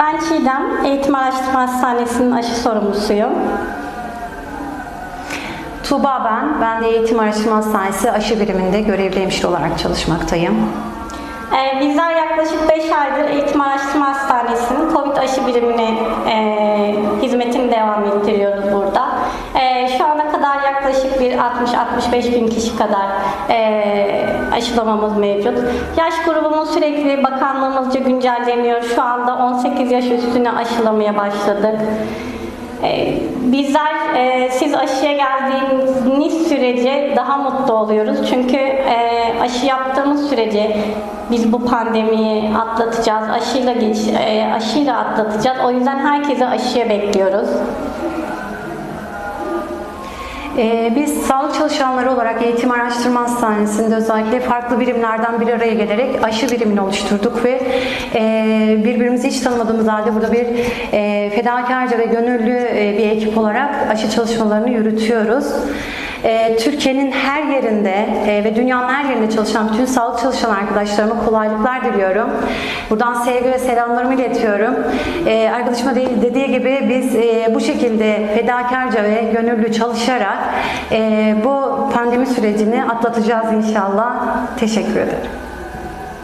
Ben Çiğdem, Eğitim Araştırma Hastanesi'nin aşı sorumlusuyum. Tuğba ben. Ben de Eğitim Araştırma Hastanesi aşı biriminde görevli hemşire olarak çalışmaktayım. Ee, bizler yaklaşık 5 aydır Eğitim Araştırma Hastanesi'nin COVID aşı birimine e, hizmetini devam ettiriyoruz burada. E, şu ana kadar yaklaşık bir 60-65 bin kişi kadar e, aşılamamız mevcut. Yaş grubumuz sürekli bakanlığımızca güncelleniyor. Şu anda 18 yaş üstüne aşılamaya başladık. Ee, Bizler e, siz aşıya geldiğiniz sürece daha mutlu oluyoruz. Çünkü e, aşı yaptığımız sürece biz bu pandemiyi atlatacağız. Aşıyla geç, e, aşıyla atlatacağız. O yüzden herkese aşıya bekliyoruz. Ee, biz sağlık çalışanları olarak Eğitim Araştırma Hastanesi'nde özellikle farklı birimlerden bir araya gelerek aşı birimini oluşturduk ve e, birbirimizi hiç tanımadığımız halde burada bir e, fedakarca ve gönüllü e, bir ekip olarak aşı çalışmalarını yürütüyoruz. E, Türkiye'nin her yerinde e, ve dünyanın her yerinde çalışan bütün sağlık çalışan arkadaşlarıma kolaylıklar diliyorum. Buradan sevgi ve selamlarımı iletiyorum. E, arkadaşıma de- dediği gibi biz e, bu şekilde fedakarca ve gönüllü çalışarak e, bu pandemi sürecini atlatacağız inşallah. Teşekkür ederim.